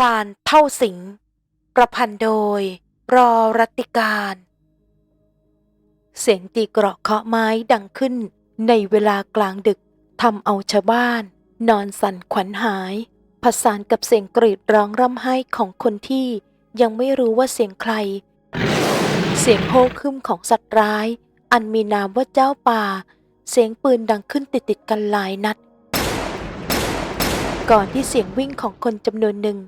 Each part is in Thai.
รานเท่าสิง ประพันธ์โดยรอรัติการ เสียงตีเกราะเคาะไม้ดังขึ้นในเวลากลางดึกทำเอาชาวบ้าน นอนสั่นขวัญหาย ผสานกับเสียงกรีดร้องร่ำไห้ของคนที่ยังไม่รู้ว่าเสียงใคร เสียงโฮคึมของสัตว์ร้าย อันมีนามว่าเจ้าป่า เสียงปืนดังขึ้นติดติดกันหลายนัด ก่อนที่เสียงวิ่งของคนจำนวนหนึ่ง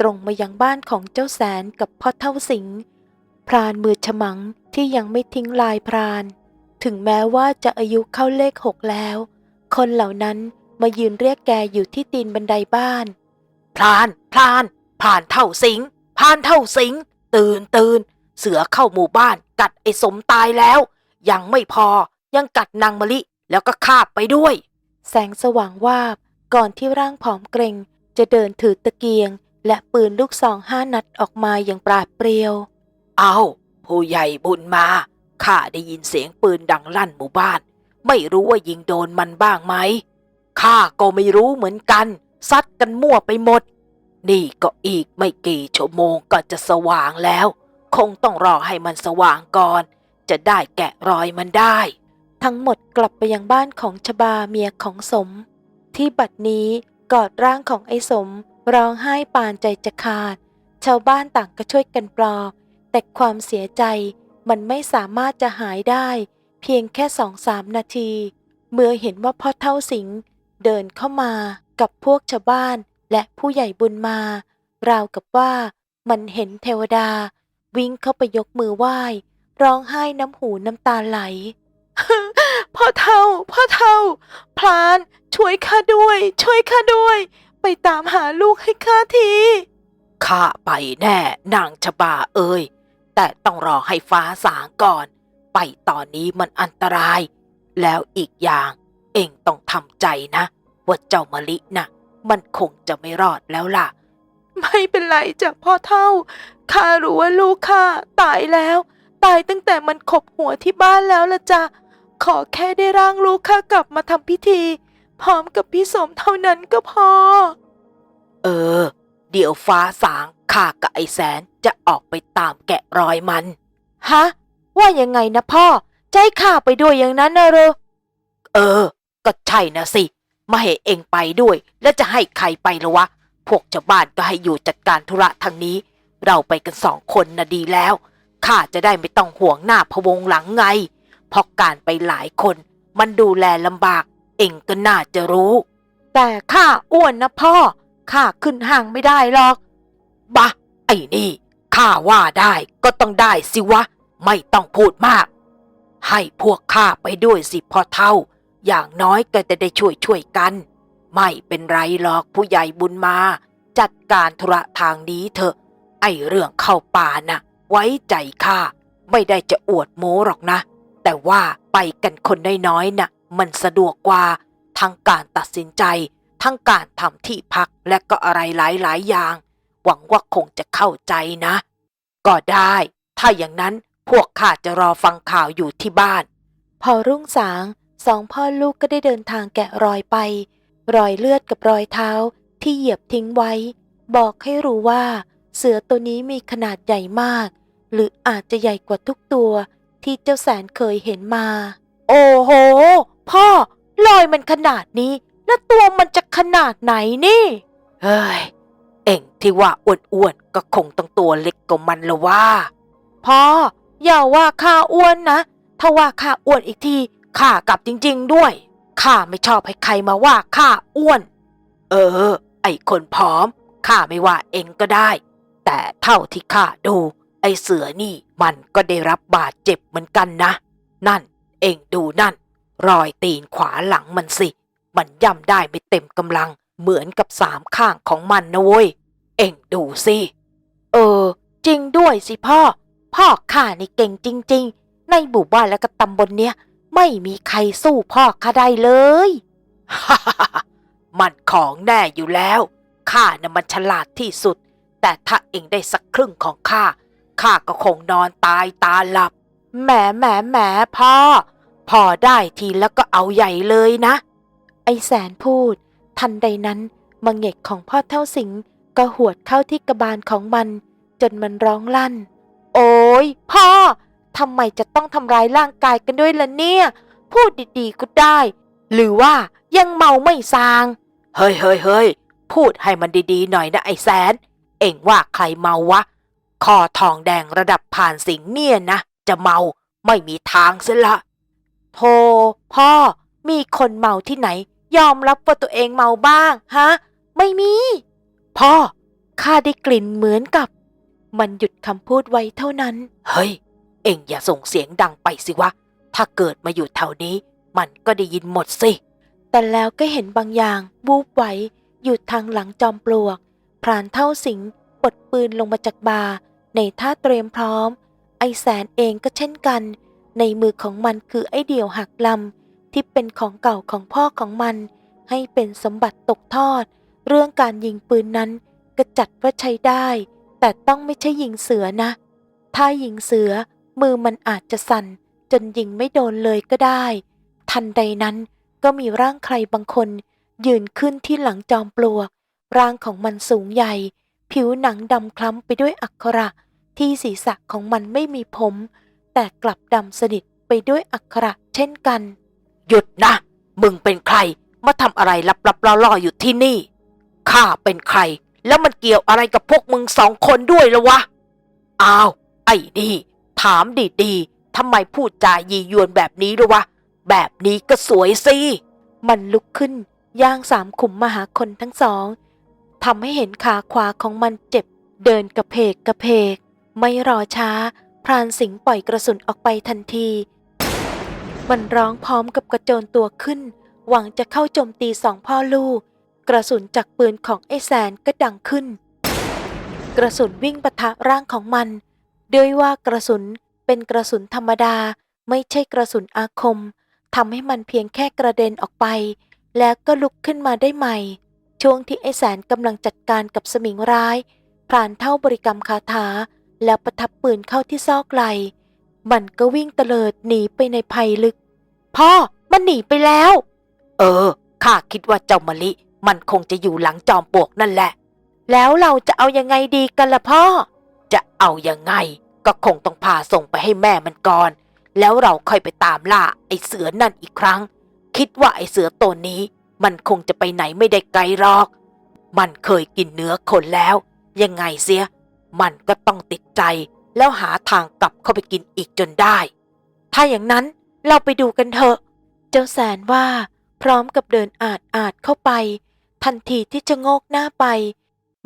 ตรงมายังบ้านของเจ้าแสนกับพ่อเท่าสิงห์พรานมือฉมังที่ยังไม่ทิ้งลายพราน ถึงแม้ว่าจะอายุเข้าเลขหกแล้ว คนเหล่านั้นมายืนเรียกแกอยู่ที่ตีนบันไดบ้าน พรานพรานผ่านเท่าสิงผ่านเท่าสิงตื่นตื่นเสือเข้าหมู่บ้านกัดไอ้สมตายแล้ว ยังไม่พอยังกัดนางมะลิแล้วก็คาบไปด้วย แสงสว่างวาบก่อนที่ร่างผอมเกรงจะเดินถือตะเกียง และปืนลูกซองห้านัดออกมาอย่างปราดเปรียว เอาผู้ใหญ่บุญมา ข้าได้ยินเสียงปืนดังลั่นหมู่บ้าน ไม่รู้ว่ายิงโดนมันบ้างไหม ข้าก็ไม่รู้เหมือนกัน ซัดกันมั่วไปหมด นี่ก็อีกไม่กี่ชั่วโมงก็จะสว่างแล้ว คงต้องรอให้มันสว่างก่อน จะได้แกะรอยมันได้ ทั้งหมดกลับไปยังบ้านของชบาเมียของสม ที่บัดนี้กอดร่างของไอ้สม ร้องไห้ปานใจจะขาด ชาวบ้านต่างก็ช่วยกันปลอบ แต่ความเสียใจมันไม่สามารถจะหายได้ เพียงแค่สองสามนาที เมื่อเห็นว่าพ่อเท่าสิงเดินเข้ามากับพวกชาวบ้านและผู้ใหญ่บุญมา ราวกับว่ามันเห็นเทวดา วิ่งเข้าไปยกมือไหว้ ร้องไห้น้ำหูน้ำตาไหลพ่อเท่า พ่อเท่า พลาน ช่วยข้าด้วย ช่วยข้าด้วย ไปตามหาลูกให้ข้าที ข้าไปแน่นางชบาเอ่ยแต่ต้องรอให้ฟ้าสางก่อน ไปตอนนี้มันอันตราย แล้วอีกอย่างเองต้องทำใจนะ ว่าเจ้ามะลินะ่ะ มันคงจะไม่รอดแล้วล่ะ ไม่เป็นไรจ้ะพ่อเท่าข้ารู้ว่าลูกข้าตายแล้ว ตายตั้งแต่มันขบหัวที่บ้านแล้วละจ้ะขอแค่ได้ร่างลูกข้ากลับมาทำพิธี พร้อมกับพี่สมเท่านั้นก็พอ เออ เดี๋ยวฟ้าสางข้ากับไอ้แสนจะออกไปตามแกะรอยมัน ฮะ ว่ายังไงนะพ่อจะให้ข้าไปด้วยอย่างนั้นนะเหรอเออ ก็ใช่นะสิ มาให้เองไปด้วย แล้วจะให้ใครไปละวะ พวกชาวบ้านก็ให้อยู่จัดการธุระทางนี้ เราไปกันสองคนนะดีแล้ว ข้าจะได้ไม่ต้องห่วงหน้าพะวงหลังไง เพราะการไปหลายคน มันดูแลลำบาก เองก็น่าจะรู้ แต่ข้าอ้วนนะพ่อข้าขึ้นห้างไม่ได้หรอกบะไอ้นี่ข้าว่าได้ก็ต้องได้สิวะ ไม่ต้องพูดมาก ให้พวกข้าไปด้วยสิพ่อเท่า อย่างน้อยก็จะได้ช่วยช่วยกัน ไม่เป็นไรหรอกผู้ใหญ่บุญมา จัดการธุระทางนี้เถอะ ไอ้เรื่องเข้าป่าน่ะ ไว้ใจข้าไม่ได้จะอวดโม้หรอกนะ แต่ว่าไปกันคนน้อยๆน่ะ มันสะดวกกว่าทั้งการตัดสินใจ ทั้งการทำที่พักและก็อะไรหลายๆ อย่าง หวังว่าคงจะเข้าใจนะ ก็ได้ ถ้าอย่างนั้นพวกข้าจะรอฟังข่าวอยู่ที่บ้าน พอรุ่งสางสองพ่อลูกก็ได้เดินทางแกะรอยไป รอยเลือดกับรอยเท้าที่เหยียบทิ้งไว้ บอกให้รู้ว่า เสือตัวนี้มีขนาดใหญ่มาก หรืออาจจะใหญ่กว่าทุกตัวที่เจ้าแสนเคยเห็นมา โอ้โห พ่อรอยมันขนาดนี้ แล้วตัวมันจะขนาดไหนนี่ เฮ้ย เอ็งที่ว่าอ้วนๆก็คงต้องตัวเล็กกว่ามันละว่า พ่อ อย่าว่าข้าอ้วนนะ ถ้าว่าข้าอ้วนอีกทีข้ากลับจริง ๆ ด้วยข้าไม่ชอบให้ใครมาว่าข้าอ้วน เออ ไอ้คนผอมข้าไม่ว่าเองก็ได้ แต่เท่าที่ข้าดู ไอ้เสือนี่มันก็ได้รับบาดเจ็บเหมือนกันนะ นั่นเองดูนั่น รอยตีนขวาหลังมันสิ มันย่ำได้ไม่เต็มกำลัง เหมือนกับสามข้างของมันนะเว้ย เอ็งดูสิ เออ จริงด้วยสิพ่อ พ่อข้านี่เก่งจริง ๆ ในหมู่บ้านและก็ตำบลเนี้ย ไม่มีใครสู้พ่อข้าได้เลยฮมันของแน่อยู่แล้ว ข้าน่ะมันฉลาดที่สุด แต่ถ้าเองได้สักครึ่งของข้า ข้าก็คงนอนตายตาหลับ แหมแหมแหมพ่อ พอได้ทีแล้วก็เอาใหญ่เลยนะ ไอแสนพูด ทันใดนั้นมังเงกของพ่อเท่าสิงห์ก็หวดเข้าที่กระบาลของมัน จนมันร้องลั่น โอ้ยพ่อทำไมจะต้องทำร้ายร่างกายกันด้วยล่ะเนี่ย พูดดีๆก็ได้ หรือว่ายังเมาไม่ซาง เฮ้ยเฮ้ยเฮ้ยพูดให้มันดีๆหน่อยนะไอ้แสน เอ็งว่าใครเมาวะคอทองแดงระดับผ่านสิงเนี่ยนะ จะเมาไม่มีทางเสียละ โธ่พ่อ มีคนเมาที่ไหน ยอมรับว่าตัวเองเมาบ้างฮะ ไม่มี พ่อ ข้าได้กลิ่นเหมือนกับ มันหยุดคำพูดไว้เท่านั้น เฮ้ย เอ็งอย่าส่งเสียงดังไปสิวะ ถ้าเกิดมาอยู่แถวนี้ มันก็ได้ยินหมดสิ แต่แล้วก็เห็นบางอย่างบูบไหวอยู่ทางหลังจอมปลวก พรานเท่าสิงปลดปืนลงมาจากบาร์ในท่าเตรียมพร้อม ไอแสนเองก็เช่นกัน ในมือของมันคือไอเดี่ยวหักลำที่เป็นของเก่าของพ่อของมัน ให้เป็นสมบัติตกทอด เรื่องการยิงปืนนั้นก็จัดว่าใช้ได้ แต่ต้องไม่ใช่ยิงเสือนะ ถ้ายิงเสือ มือมันอาจจะสั่น จนยิงไม่โดนเลยก็ได้ ทันใดนั้นก็มีร่างใครบางคน ยืนขึ้นที่หลังจอมปลวก ร่างของมันสูงใหญ่ ผิวหนังดำคล้ำไปด้วยอักขระ ที่ศีรษะของมันไม่มีผม แต่กลับดำสนิทไปด้วยอักขระเช่นกัน หยุดนะ มึงเป็นใคร มาทำอะไรลับๆล่อๆอยู่ที่นี่ ข้าเป็นใคร แล้วมันเกี่ยวอะไรกับพวกมึงสองคนด้วยละวะ อ้าว ไอ้นี่ ถามดีๆทำไมพูดจายียวนแบบนี้ด้วยวะ แบบนี้ก็สวยสิ มันลุกขึ้นย่างสามขุมมาหาคนทั้งสองทำให้เห็นขาขวาของมันเจ็บ เดินกระเพกกระเพก ไม่รอช้า พรานสิงห์ปล่อยกระสุนออกไปทันที มันร้องพร้อมกับกระโจนตัวขึ้น หวังจะเข้าโจมตีสองพ่อลูก กระสุนจากปืนของไอ้แสนก็ดังขึ้น กระสุนวิ่งปะทะร่างของมันด้วยว่ากระสุนเป็นกระสุนธรรมดาไม่ใช่กระสุนอาคมทำให้มันเพียงแค่กระเด็นออกไป แล้วก็ลุกขึ้นมาได้ใหม่ ช่วงที่ไอ้แสนกำลังจัดการกับสมิงร้ายพรานเท่าบริกรรมคาถา แล้วประทับปืนเข้าที่ซอกไหลมันก็วิ่งเตลิดหนีไปในภัยลึก พ่อมันหนีไปแล้ว เออ ข้าคิดว่าเจ้ามะลิ มันคงจะอยู่หลังจอมปลวกนั่นแหละ แล้วเราจะเอายังไงดีกันล่ะพ่อ จะเอายังไง ก็คงต้องพาส่งไปให้แม่มันก่อน แล้วเราค่อยไปตามล่าไอ้เสือนั่นอีกครั้ง คิดว่าไอ้เสือตัวนี้ มันคงจะไปไหนไม่ได้ไกลหรอก มันเคยกินเนื้อคนแล้ว ยังไงเสีย มันก็ต้องติดใจ แล้วหาทางกลับเข้าไปกินอีกจนได้ ถ้าอย่างนั้นเราไปดูกันเถอะ เจ้าแสนว่า พร้อมกับเดินอาดอาดเข้าไป ทันทีที่จะโงกหน้าไป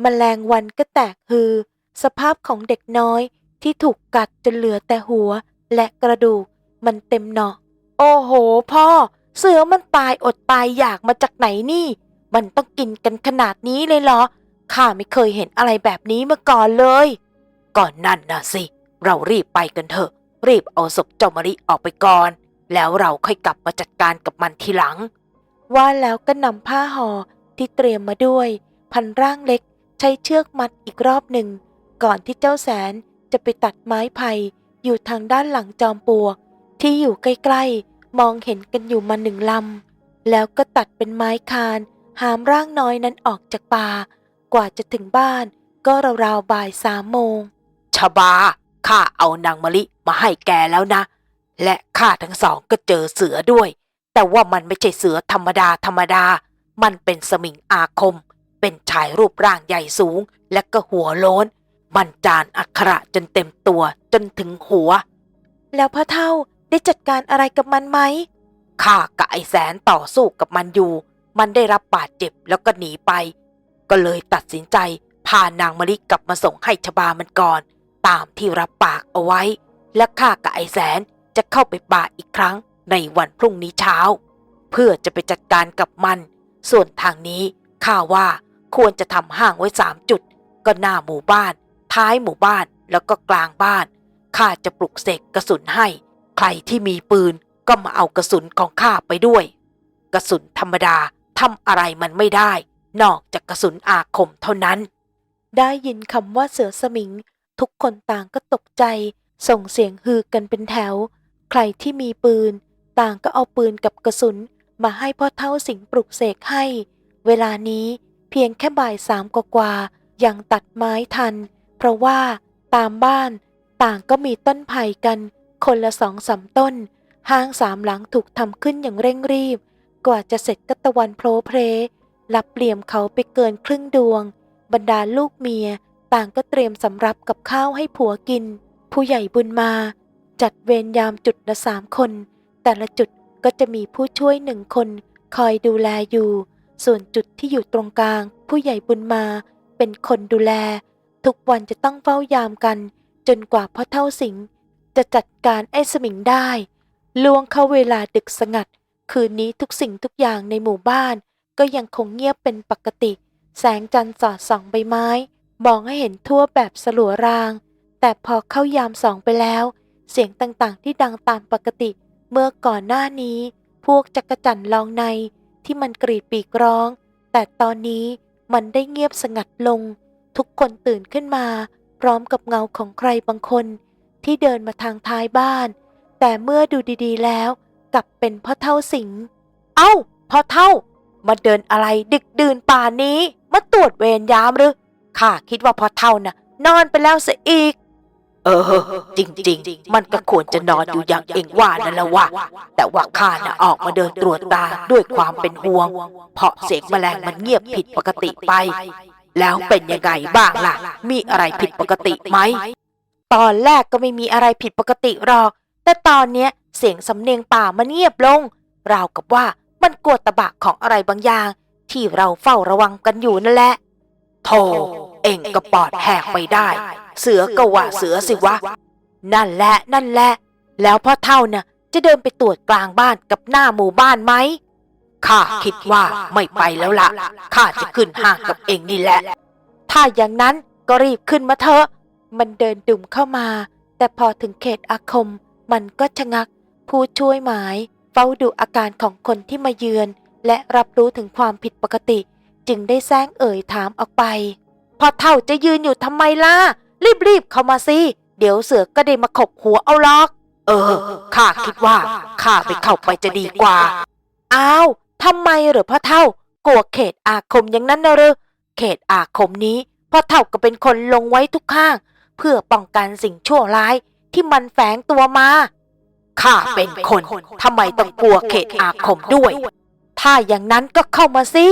มแมลงวันก็แตกฮือ สภาพของเด็กน้อยที่ถูกกัดจนเหลือแต่หัวและกระดูกมันเต็มหนอโอ้โห พ่อ เสือมันตายอดตายอยากมาจากไหนนี่ มันต้องกินกันขนาดนี้เลยเหรอ ข้าไม่เคยเห็นอะไรแบบนี้มาก่อนเลย ก่อนนั่นนะสิ เรารีบไปกันเถอะ รีบเอาศพเจ้ามะริออกไปก่อน แล้วเราค่อยกลับมาจัดการกับมันทีหลัง ว่าแล้วก็นำผ้าห่อที่เตรียมมาด้วย พันร่างเล็กใช้เชือกมัดอีกรอบหนึ่ง ก่อนที่เจ้าแสนจะไปตัดไม้ไผ่อยู่ทางด้านหลังจอมปลวก ที่อยู่ใกล้ๆ มองเห็นกันอยู่มาหนึ่งลำแล้วก็ตัดเป็นไม้คาน หามร่างน้อยนั้นออกจากป่า กว่าจะถึงบ้านก็ราวๆบ่ายสามโมง ชบา ข้าเอานางมะลิมาให้แกแล้วนะ และข้าทั้งสองก็เจอเสือด้วย แต่ว่ามันไม่ใช่เสือธรรมดาธรรมดา มันเป็นสมิงอาคม เป็นชายรูปร่างใหญ่สูง และก็หัวโล้น มันจานอักขระจนเต็มตัวจนถึงหัว แล้วพ่อเท่าได้จัดการอะไรกับมันไหม ข้ากับไอ้แสนต่อสู้กับมันอยู่ มันได้รับบาดเจ็บแล้วก็หนีไป ก็เลยตัดสินใจพานางมะลิกลับมาส่งให้ชบามันก่อน ตามที่รับปากเอาไว้ และข้ากับไอ้แสนจะเข้าไปป่าอีกครั้งในวันพรุ่งนี้เช้า เพื่อจะไปจัดการกับมัน ส่วนทางนี้ข้าว่าควรจะทำห้างไว้สามจุด ก็หน้าหมู่บ้าน ท้ายหมู่บ้านแล้วก็กลางบ้านข้าจะปลุกเสกกระสุนให้ ใครที่มีปืนก็มาเอากระสุนของข้าไปด้วย กระสุนธรรมดาทำอะไรมันไม่ได้ นอกจากกระสุนอาคมเท่านั้น ได้ยินคำว่าเสือสมิง ทุกคนต่างก็ตกใจ ส่งเสียงฮือกันเป็นแถว ใครที่มีปืน ต่างก็เอาปืนกับกระสุนมาให้พ่อเท่าสิงปลุกเสกให้ เวลานี้เพียงแค่บ่ายสามกว่าๆยังตัดไม้ทัน เพราะว่าตามบ้าน ต่างก็มีต้นไผ่กัน คนละสองสามต้น ห้างสามหลังถูกทำขึ้นอย่างเร่งรีบ กว่าจะเสร็จก็ตะวันโพลเพล รับเหลี่ยมเขาไปเกินครึ่งดวง บรรดาลูกเมียต่างก็เตรียมสำรับกับข้าวให้ผัวกิน ผู้ใหญ่บุญมา จัดเวรยามจุดละสามคน แต่ละจุดก็จะมีผู้ช่วยหนึ่งคน คอยดูแลอยู่ ส่วนจุดที่อยู่ตรงกลาง ผู้ใหญ่บุญมาเป็นคนดูแล ทุกวันจะต้องเฝ้ายามกัน จนกว่าพ่อเท่าสิงจะจัดการไอ้สมิงได้ลวงเข้าเวลาดึกสงัด คืนนี้ทุกสิ่งทุกอย่างในหมู่บ้าน ก็ยังคงเงียบเป็นปกติ แสงจันทร์สอดส่องใบไม้ มองให้เห็นทั่วแบบสลัวราง แต่พอเข้ายามสองไปแล้ว เสียงต่างๆที่ดังตามปกติ เมื่อก่อนหน้านี้ พวกจักรจันลองในที่มันกรีดปีกร้อง แต่ตอนนี้มันได้เงียบสงัดลง ทุกคนตื่นขึ้นมา พร้อมกับเงาของใครบางคน ที่เดินมาทางท้ายบ้าน แต่เมื่อดูดีๆแล้ว กลับเป็นพ่อเท่าสิง เอ้าพ่อเท่า มาเดินอะไรดึกดื่นป่านนี้ มาตรวจเวรยามหรือข้าคิดว่าพอเท่าน่ะ นอนไปแล้วเสียอีก เออ จริง ๆ มันก็ควรจะนอนอยู่อย่างเองว่านั่นละว่าแต่ว่าข้าน่ะออกมาเดินตรวจตาด้วยความเป็นห่วง เพราะเสียงแมลงมันเงียบผิดปกติไป แล้วเป็นยังไงบ้างล่ะ มีอะไรผิดปกติไหมตอนแรกก็ไม่มีอะไรผิดปกติหรอก แต่ตอนเนี้ยเสียงสำเนียงป่ามันเงียบลง ราวกับว่า มันกลัวตะบะของอะไรบางอย่าง ที่เราเฝ้าระวังกันอยู่นั่นแหละโธ่เองก็ปอดแหกไปได้ เสือก็ว่าเสือสิวะ นั่นแหละนั่นแหละ แล้วพ่อเท่าน่ะ จะเดินไปตรวจกลางบ้านกับหน้าหมู่บ้านไหมข้าคิดว่าไม่ไปแล้วล่ะข้าจะขึ้นห้างกับเองนี่แหละ ถ้าอย่างนั้นก็รีบขึ้นมาเถอะ มันเดินดุ่มเข้ามา แต่พอถึงเขตอาคม มันก็ชะงัก ผู้ช่วยหมาย เฝ้าดูอาการของคนที่มาเยือน และรับรู้ถึงความผิดปกติ จึงได้แซงเอ่ยถามออกไปพอเท่าจะยืนอยู่ทำไมล่ะ รีบๆเข้ามาสิ เดี๋ยวเสือก็ได้มาขบหัวเอาล็อก เออข้าคิดว่าข้าไปเข้าไปจะดีกว่า อ้าวทำไมเหรอพ่อเท่ากลัวเขตอาคมอย่างนั้นนะเหรอเขตอาคมนี้พ่อเท่าก็เป็นคนลงไว้ทุกข้าง เพื่อป้องกันสิ่งชั่วร้ายที่มันแฝงตัวมา ข้าเป็นคนทำไมต้องกลัวเขตอาคมด้วย ถ้าอย่างนั้นก็เข้ามาสิ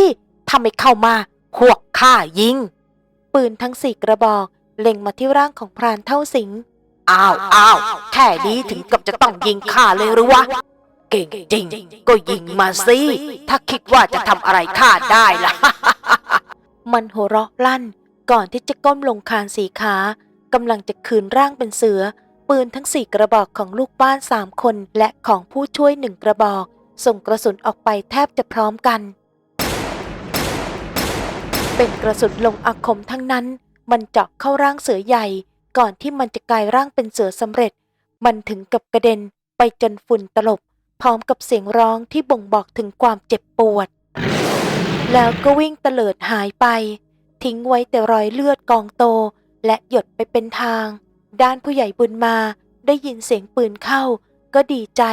ถ้าไม่เข้ามาพวกข้ายิง ปืนทั้งสี่กระบอกเล็งมาที่ร่างของพรานเท่าสิงอ้าวอ้าวแค่นี้ถึงกับจะต้องยิงข้าเลยหรือวะ เก่งจริง ก็ยิงมาสิ ถ้าคิดว่าจะทำอะไรข้าได้ล่ะ มันหัวเราะลั่น ก่อนที่จะก้มลงคานสีขากำลังจะคืนร่างเป็นเสือ ปืนทั้งสี่กระบอกของลูกบ้านสามคนและของผู้ช่วยหนึ่งกระบอก ส่งกระสุนออกไปแทบจะพร้อมกัน เป็นกระสุนลงอาคมทั้งนั้น มันเจาะเข้าร่างเสือใหญ่ ก่อนที่มันจะกลายร่างเป็นเสือสำเร็จ มันถึงกับกระเด็นไปจนฝุ่นตลบ พร้อมกับเสียงร้องที่บ่งบอกถึงความเจ็บปวด แล้วก็วิ่งเตลิดหายไป ทิ้งไว้แต่รอยเลือดกองโตและหยดไปเป็นทาง ด้านผู้ใหญ่บุญมาได้ยินเสียงปืนเข้า ก็ดีใจ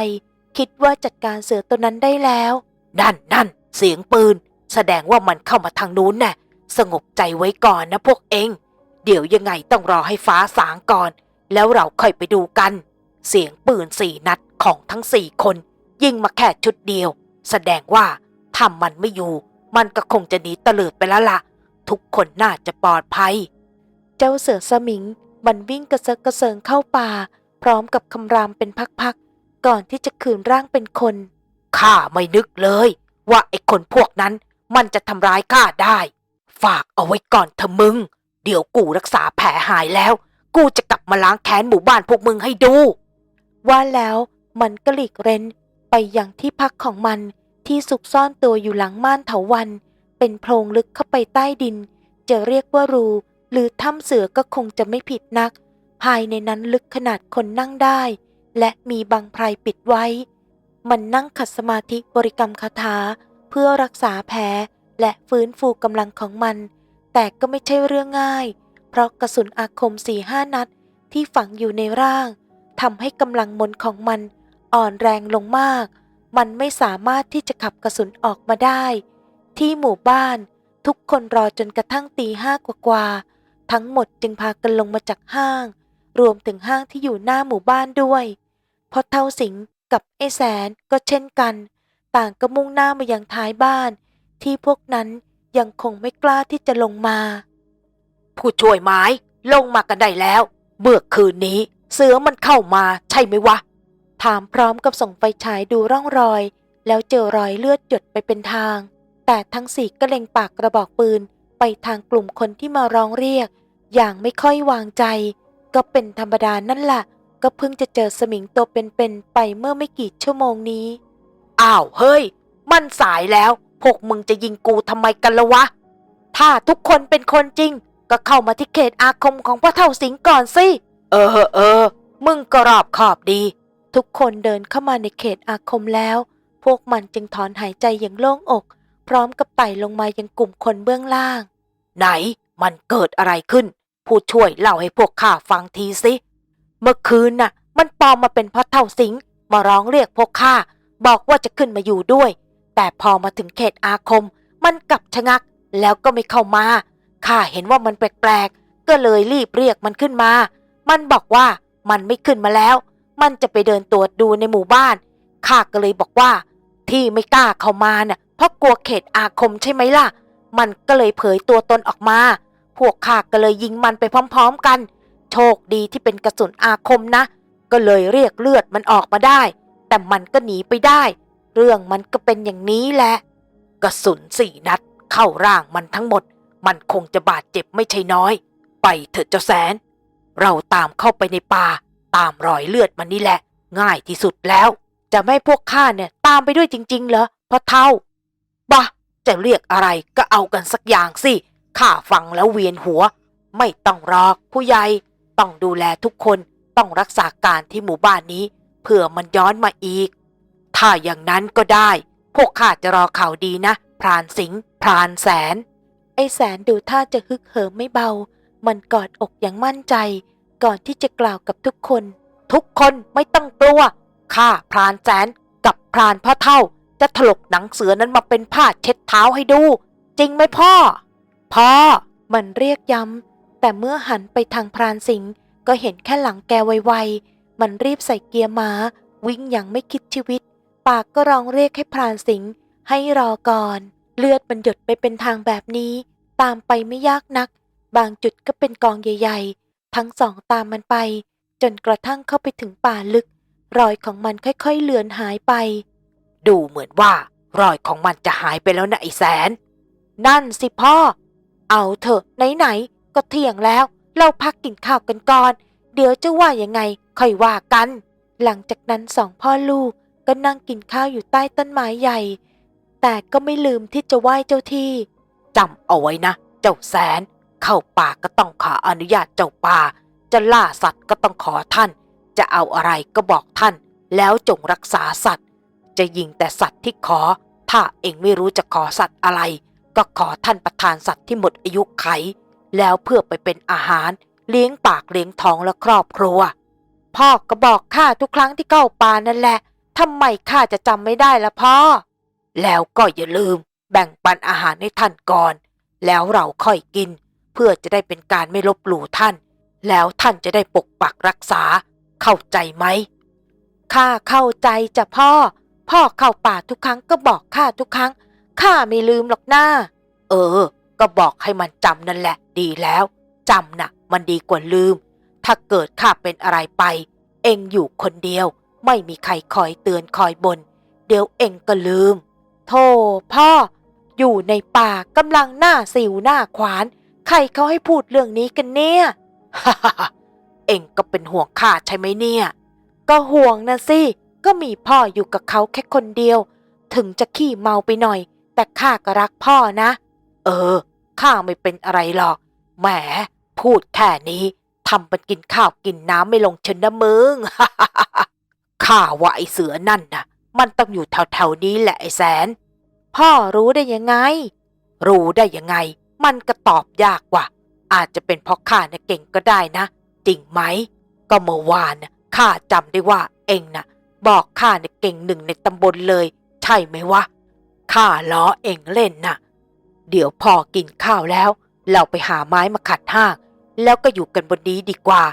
คิดว่าจัดการเสือตัวนั้นได้แล้วนั่นนั่นเสียงปืน แสดงว่ามันเข้ามาทางนู้นน่ะสงบใจไว้ก่อนนะพวกเอง เดี๋ยวยังไงต้องรอให้ฟ้าสางก่อน แล้วเราค่อยไปดูกัน เสียงปืนสี่นัดของทั้งสี่คน ยิงมาแค่ชุดเดียว แสดงว่าถ้ามันไม่อยู่ มันก็คงจะหนีเตลิดไปแล้วล่ะ ทุกคนน่าจะปลอดภัย เจ้าเสือสมิง มันวิ่งกระเซาะกระเซิงเข้าป่า พร้อมกับคำรามเป็นพักๆ ก่อนที่จะคืนร่างเป็นคน ข้าไม่นึกเลย ว่าไอ้คนพวกนั้นมันจะทำร้ายข้าได้ ฝากเอาไว้ก่อนเถอะมึง เดี๋ยวกูรักษาแผลหายแล้ว กูจะกลับมาล้างแค้นหมู่บ้านพวกมึงให้ดู ว่าแล้วมันก็หลีกเร้นไปยังที่พักของมันที่ซุกซ่อนตัวอยู่หลังม่านเถาวัน เป็นโพรงลึกเข้าไปใต้ดิน จะเรียกว่ารู หรือถ้ำเสือก็คงจะไม่ผิดนัก ภายในนั้นลึกขนาดคนนั่งได้ และมีบางไพรปิดไว้ มันนั่งขัดสมาธิบริกรรมคาถาเพื่อรักษาแผลและฟื้นฟูกำลังของมัน แต่ก็ไม่ใช่เรื่องง่าย เพราะกระสุนอาคมสี่ห้านัดที่ฝังอยู่ในร่างทำให้กำลังมนของมันอ่อนแรงลงมาก มันไม่สามารถที่จะขับกระสุนออกมาได้ ที่หมู่บ้าน ทุกคนรอจนกระทั่งตีห้ากว่าๆ ทั้งหมดจึงพากันลงมาจากห้าง รวมถึงห้างที่อยู่หน้าหมู่บ้านด้วยพอเท่าสิงกับไอ้แสนก็เช่นกัน ต่างก็มุ่งหน้ามายังท้ายบ้าน ที่พวกนั้นยังคงไม่กล้าที่จะลงมา ผู้ช่วยไม้ลงมากันได้แล้วเมื่อคืนนี้ เสือมันเข้ามาใช่ไหมวะ ถามพร้อมกับส่งไฟฉายดูร่องรอย แล้วเจอรอยเลือดหยดไปเป็นทาง แต่ทั้งสี่ก็เล็งปากกระบอกปืน ไปทางกลุ่มคนที่มาร้องเรียก อย่างไม่ค่อยวางใจ ก็เป็นธรรมดานั่นล่ะ ก็เพิ่งจะเจอสมิงตัวเป็นๆไปเมื่อไม่กี่ชั่วโมงนี้ อ้าวเฮ้ย มันสายแล้ว พวกมึงจะยิงกูทำไมกันละวะ ถ้าทุกคนเป็นคนจริง ก็เข้ามาที่เขตอาคมของพ่อเท่าสิงก่อนสิ เออเออ มึงก็รอบขอบดี ทุกคนเดินเข้ามาในเขตอาคมแล้ว พวกมันจึงถอนหายใจอย่างโล่งอก พร้อมกับไต่ลงมายังกลุ่มคนเบื้องล่าง ไหนมันเกิดอะไรขึ้น ผู้ช่วยเล่าให้พวกข้าฟังทีสิเมื่อคืนน่ะ มันปลอมมาเป็นพ่อเท่าสิงห์มาร้องเรียกพวกข้าบอกว่าจะขึ้นมาอยู่ด้วย แต่พอมาถึงเขตอาคม มันกลับชะงัก แล้วก็ไม่เข้ามาข้าเห็นว่ามันแปลกๆก็เลยรีบเรียกมันขึ้นมา มันบอกว่ามันไม่ขึ้นมาแล้ว มันจะไปเดินตรวจดูในหมู่บ้านข้าก็เลยบอกว่า ที่ไม่กล้าเข้ามาน่ะ เพราะกลัวเขตอาคมใช่ไหมล่ะ มันก็เลยเผยตัวตนออกมา พวกข้าก็เลยยิงมันไปพร้อมๆกัน โชคดีที่เป็นกระสุนอาคมนะ ก็เลยเรียกเลือดมันออกมาได้ แต่มันก็หนีไปได้ เรื่องมันก็เป็นอย่างนี้แหละ กระสุนสี่นัด เข้าร่างมันทั้งหมด มันคงจะบาดเจ็บไม่ใช่น้อย ไปเถอะเจ้าแสน เราตามเข้าไปในป่า ตามรอยเลือดมันนี่แหละ ง่ายที่สุดแล้ว จะไม่พวกข้าเนี่ยตามไปด้วยจริงๆเหรอพ่อเท่า บะจะเรียกอะไรก็เอากันสักอย่างสิ ข้าฟังแล้วเวียนหัว ไม่ต้องรอกผู้ใหญ่ ต้องดูแลทุกคนต้องรักษาการที่หมู่บ้านนี้เผื่อมันย้อนมาอีก ถ้าอย่างนั้นก็ได้ พวกข้าจะรอข่าวดีนะ พรานสิงห์พรานแสน ไอ้แสนดูท่าจะฮึกเหิมไม่เบา มันกอดอกอย่างมั่นใจ ก่อนที่จะกล่าวกับทุกคน ทุกคนไม่ต้องกลัวข้าพรานแสนกับพรานพ่อเท่า จะถลกหนังเสือนั้นมาเป็นผ้าเช็ดเท้าให้ดู จริงไหมพ่อ พ่อ มันเรียกย้ำ แต่เมื่อหันไปทางพรานสิงห์ก็เห็นแค่หลังแกไวๆ มันรีบใส่เกียร์ม้า วิ่งอย่างไม่คิดชีวิต ปากก็ร้องเรียกให้พรานสิงห์ให้รอก่อน เลือดมันหยดไปเป็นทางแบบนี้ ตามไปไม่ยากนัก บางจุดก็เป็นกองใหญ่ ๆ ทั้งสองตามมันไป จนกระทั่งเข้าไปถึงป่าลึก รอยของมันค่อยๆเลือนหายไป ดูเหมือนว่ารอยของมันจะหายไปแล้วนะไอ้แสน นั่นสิพ่อ เอาเถอะไหนๆก็เที่ยงแล้ว เราพักกินข้าวกันก่อน เดี๋ยวจะว่ายังไงค่อยว่ากัน หลังจากนั้นสองพ่อลูกก็นั่งกินข้าวอยู่ใต้ต้นไม้ใหญ่ แต่ก็ไม่ลืมที่จะไหว้เจ้าที่จำเอาไว้นะ เจ้าแสน เข้าป่าก็ต้องขออนุญาตเจ้าป่า จะล่าสัตว์ก็ต้องขอท่าน จะเอาอะไรก็บอกท่าน แล้วจงรักษาสัตว์ จะยิงแต่สัตว์ที่ขอ ถ้าเองไม่รู้จะขอสัตว์อะไร ก็ขอท่านประทานสัตว์ที่หมดอายุไข แล้วเพื่อไปเป็นอาหาร เลี้ยงปากเลี้ยงท้องและครอบครัว พ่อก็บอกข้าทุกครั้งที่เข้าป่านั่นแหละทำไมข้าจะจำไม่ได้ละพ่อ แล้วก็อย่าลืมแบ่งปันอาหารให้ท่านก่อน แล้วเราค่อยกิน เพื่อจะได้เป็นการไม่ลบหลู่ท่าน แล้วท่านจะได้ปกปักรักษา เข้าใจไหมข้าเข้าใจจ้ะพ่อ พ่อเข้าป่าทุกครั้งก็บอกข้าทุกครั้ง ข้าไม่ลืมหรอกหน้า เออ ก็บอกให้มันจำนั่นแหละ ดีแล้วจำน่ะ มันดีกว่าลืม ถ้าเกิดข้าเป็นอะไรไป เองอยู่คนเดียว ไม่มีใครคอยเตือนคอยบน เดี๋ยวเองก็ลืม โธ่พ่อ อยู่ในป่ากำลังหน้าสิวหน้าขวาน ใครเขาให้พูดเรื่องนี้กันเนี่ยฮ่าฮ่าเองก็เป็นห่วงข้าใช่ไหมเนี่ย ก็ห่วงนะสิ ก็มีพ่ออยู่กับเขาแค่คนเดียว ถึงจะขี้เมาไปหน่อย แต่ข้าก็รักพ่อนะ เออ ข้าไม่เป็นอะไรหรอก แหม พูดแค่นี้ทำเป็นกินข้าวกินน้ำไม่ลงเชนนะมึง ข้าว่าไอเสือนั่นน่ะมันต้องอยู่แถวๆนี้แหละไอแสน พ่อรู้ได้ยังไง รู้ได้ยังไง มันก็ตอบยากว่ะ อาจจะเป็นเพราะข้าน่ะเก่งก็ได้นะ จริงไหม ก็เมื่อวานน่ะข้าจำได้ว่าเองน่ะ บอกข้าในเก่งหนึ่งในตำบลเลย ใช่ไหมวะข้าล้อเองเล่นน่ะ เดี๋ยวพอกินข้าวแล้ว เราไปหาไม้มาขัดห้าง แล้วก็อยู่กันบนนี้ดีกว่า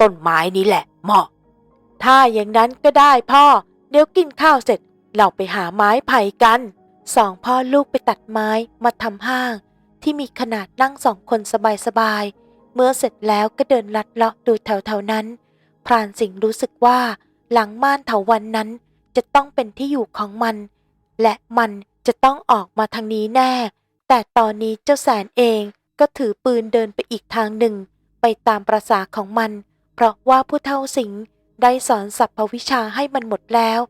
ต้นไม้นี้แหละเหมาะ ถ้าอย่างนั้นก็ได้พ่อ เดี๋ยวกินข้าวเสร็จ เราไปหาไม้ไผ่กัน สองพ่อลูกไปตัดไม้มาทำห้าง ที่มีขนาดนั่งสองคนสบายๆ เมื่อเสร็จแล้วก็เดินลัดเลาะดูแถวๆนั้น พรานสิงห์รู้สึกว่า หลังม่านเถาวันนั้นจะต้องเป็นที่อยู่ของมัน และมันจะต้องออกมาทางนี้แน่ แต่ตอนนี้เจ้าแสนเองก็ถือปืนเดินไปอีกทางหนึ่ง ไปตามประษาของมัน เพราะว่าผู้เฒ่าสิงห์ได้สอนสัพพวิชาให้มันหมดแล้ว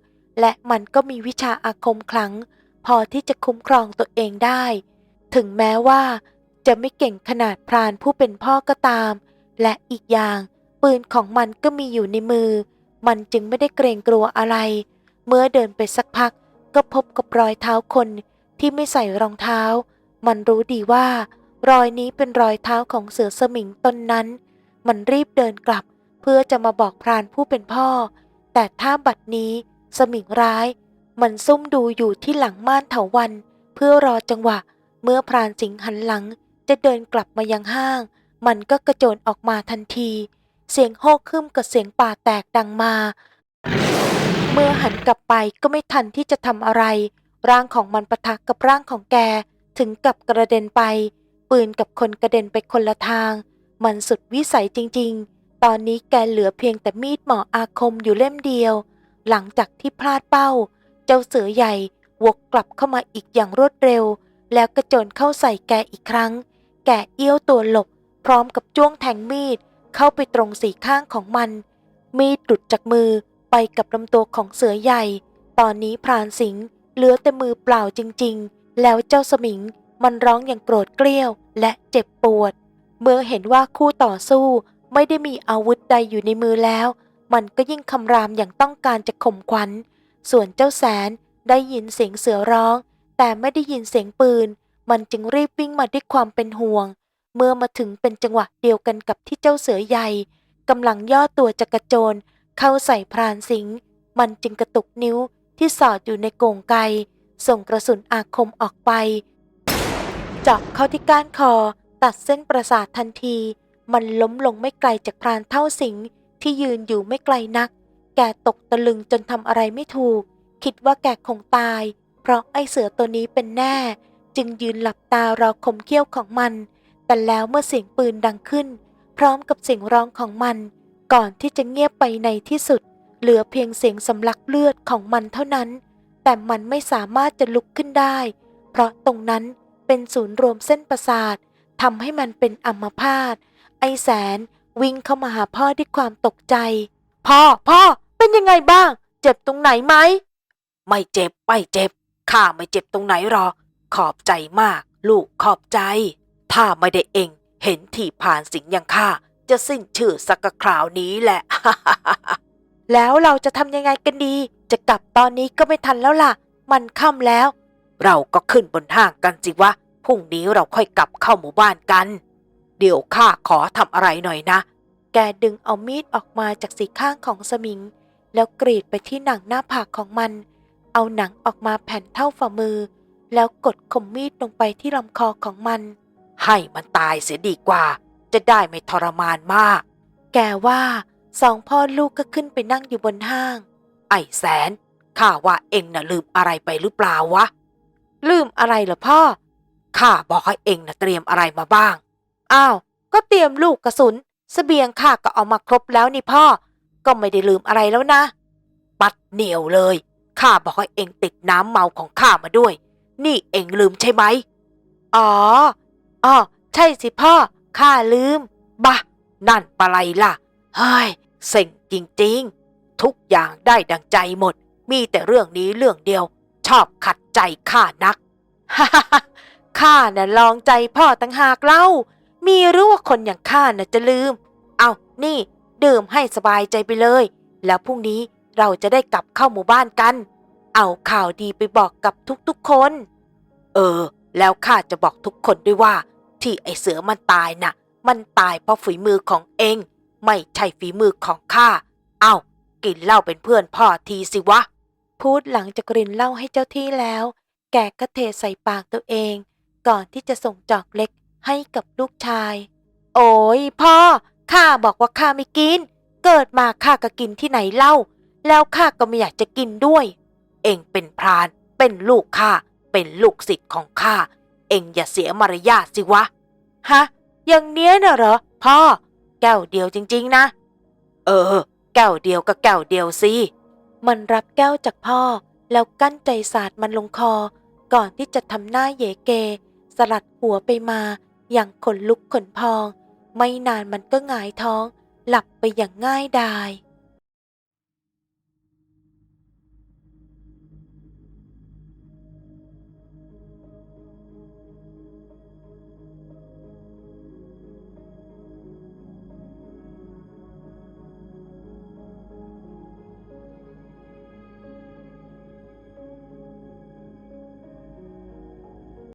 และมันก็มีวิชาอาคมขลัง พอที่จะคุ้มครองตัวเองได้ ถึงแม้ว่า จะไม่เก่งขนาดพรานผู้เป็นพ่อก็ตาม และอีกอย่าง ปืนของมันก็มีอยู่ในมือ มันจึงไม่ได้เกรงกลัวอะไร เมื่อเดินไปสักพักก็พบกับรอยเท้าคนที่ไม่ใส่รองเท้า มันรู้ดีว่า รอยนี้เป็นรอยเท้าของเสือสมิงตนนั้น มันรีบเดินกลับ เพื่อจะมาบอกพรานผู้เป็นพ่อ แต่ถ้าบัดนี้สมิงร้าย มันซุ่มดูอยู่ที่หลังม่านเถาวัน เพื่อรอจังหวะ เมื่อพรานสิงห์หันหลัง จะเดินกลับมายังห้าง มันก็กระโจนออกมาทันที เสียงโฮกขึ้นกับเสียงป่าแตกดังมา เมื่อหันกลับไปก็ไม่ทันที่จะทำอะไร ร่างของมันปะทะกับร่างของแก ถึงกับกระเด็นไป ปืนกับคนกระเด็นไปคนละทาง มันสุดวิสัยจริง ๆ ตอนนี้แกเหลือเพียงแต่มีดหมออาคมอยู่เล่มเดียว หลังจากที่พลาดเป้า เจ้าเสือใหญ่วกกลับเข้ามาอีกอย่างรวดเร็ว แล้วกระโจนเข้าใส่แกอีกครั้ง แกเอี้ยวตัวหลบ พร้อมกับจ้วงแทงมีด เข้าไปตรงสีข้างของมัน มีดหลุดจากมือไปกับลำตัวของเสือใหญ่ ตอนนี้พรานสิงห์เหลือแต่มือเปล่าจริง ๆ แล้วเจ้าสมิงมันร้องอย่างโกรธเกรี้ยวและเจ็บปวด เมื่อเห็นว่าคู่ต่อสู้ไม่ได้มีอาวุธใดอยู่ในมือแล้ว มันก็ยิ่งคำรามอย่างต้องการจะข่มขวัญ ส่วนเจ้าแสนได้ยินเสียงเสือร้อง แต่ไม่ได้ยินเสียงปืน มันจึงรีบวิ่งมาด้วยความเป็นห่วง เมื่อมาถึงเป็นจังหวะเดียวกันกับที่เจ้าเสือใหญ่กำลังย่อตัวจะกระโจน เข้าใส่พรานสิงห์มันจึงกระตุกนิ้วที่สอดอยู่ในโกงไกส่งกระสุนอาคมออกไป เจาะเข้าที่ก้านคอ ตัดเส้นประสาททันที มันล้มลงไม่ไกลจากพรานเท่าสิงห์ที่ยืนอยู่ไม่ไกลนัก แกตกตะลึงจนทำอะไรไม่ถูก คิดว่าแกคงตาย เพราะไอเสือตัวนี้เป็นแน่ จึงยืนหลับตารอคมเขี้ยวของมัน แต่แล้วเมื่อเสียงปืนดังขึ้น พร้อมกับเสียงร้องของมัน ก่อนที่จะเงียบไปในที่สุด เหลือเพียงเสียงสำลักเลือดของมันเท่านั้น แต่มันไม่สามารถจะลุกขึ้นได้ เพราะตรงนั้นเป็นศูนย์รวมเส้นประสาททำให้มันเป็นอัมพาตไอแสนวิ่งเข้ามาหาพ่อด้วยความตกใจ พ่อ พ่อ เป็นยังไงบ้าง เจ็บตรงไหนไหม ไม่เจ็บ ไม่เจ็บ ข้าไม่เจ็บตรงไหนหรอก ขอบใจมาก ลูกขอบใจ ถ้าไม่ได้เองเห็นที่ผ่านสิ่งย่างข้าจะสิ้นชื่อสักคราวนี้แหละ แล้วเราจะทำยังไงกันดี จะกลับตอนนี้ก็ไม่ทันแล้วล่ะ มันค่ำแล้ว เราก็ขึ้นบนห้างกันสิวะพรุ่งนี้เราค่อยกลับเข้าหมู่บ้านกัน เดี๋ยวข้าขอทำอะไรหน่อยนะ แกดึงเอามีดออกมาจากสีข้างของสมิง แล้วกรีดไปที่หนังหน้าผากของมัน เอาหนังออกมาแผ่นเท่าฝ่ามือ แล้วกดคมมีดลงไปที่ลำคอของมัน ให้มันตายเสียดีกว่า จะได้ไม่ทรมานมาก แกว่าสองพ่อลูกก็ขึ้นไปนั่งอยู่บนห้าง ไอ้แสน ข้าว่าเองน่ะลืมอะไรไปหรือเปล่าวะ ลืมอะไรเหรอพ่อ ข้าบอกให้เองน่ะเตรียมอะไรมาบ้าง อ้าว ก็เตรียมลูกกระสุนสเสบียงข้าก็เอามาครบแล้วนี่พ่อ ก็ไม่ได้ลืมอะไรแล้วนะ ปัดเหนียวเลย ข้าบอกให้เองติดน้ำเมาของข้ามาด้วย นี่เองลืมใช่ไหม อ๋อ อ๋อใช่สิพ่อ ข้าลืม บะ นั่นปะไรล่ะ เฮ้ย เซ็งจริงๆ ทุกอย่างได้ดังใจหมด มีแต่เรื่องนี้เรื่องเดียว ชอบขัดใจข้านักฮ่าฮ่าฮ่าข้าน่ะลองใจพ่อตั้งหากเล่า มีรู้ว่าคนอย่างข้าน่ะจะลืม เอานี่ ดื่มให้สบายใจไปเลย แล้วพรุ่งนี้เราจะได้กลับเข้าหมู่บ้านกัน เอาข่าวดีไปบอกกับทุกๆคน เออ แล้วข้าจะบอกทุกคนด้วยว่า ที่ไอเสือมันตายน่ะ มันตายเพราะฝีมือของเอง ไม่ใช่ฝีมือของข้า เอากินเหล้าเป็นเพื่อนพ่อทีสิวะ พูดหลังจากรินเหล้าให้เจ้าที่แล้ว แกก็เทใส่ปากตัวเอง ก่อนที่จะส่งจอกเล็กให้กับลูกชาย โอ้ยพ่อ ข้าบอกว่าข้าไม่กิน เกิดมาข้าก็กินที่ไหนเล่า แล้วข้าก็ไม่อยากจะกินด้วย เองเป็นพราน เป็นลูกข้า เป็นลูกศิษย์ของข้า องอย่าเสียมารยาทสิวะ ฮะ อย่างเนี้ยน่ะเหรอ พ่อ แก้วเดียวจริง ๆ นะ เออ แก้วเดียวก็แก้วเดียวสิ มันรับแก้วจากพ่อ แล้วกั้นใจสาดมันลงคอ ก่อนที่จะทำหน้าเยเก สลัดหัวไปมา อย่างขนลุกขนพอง ไม่นานมันก็หงายท้อง หลับไปอย่างง่ายดาย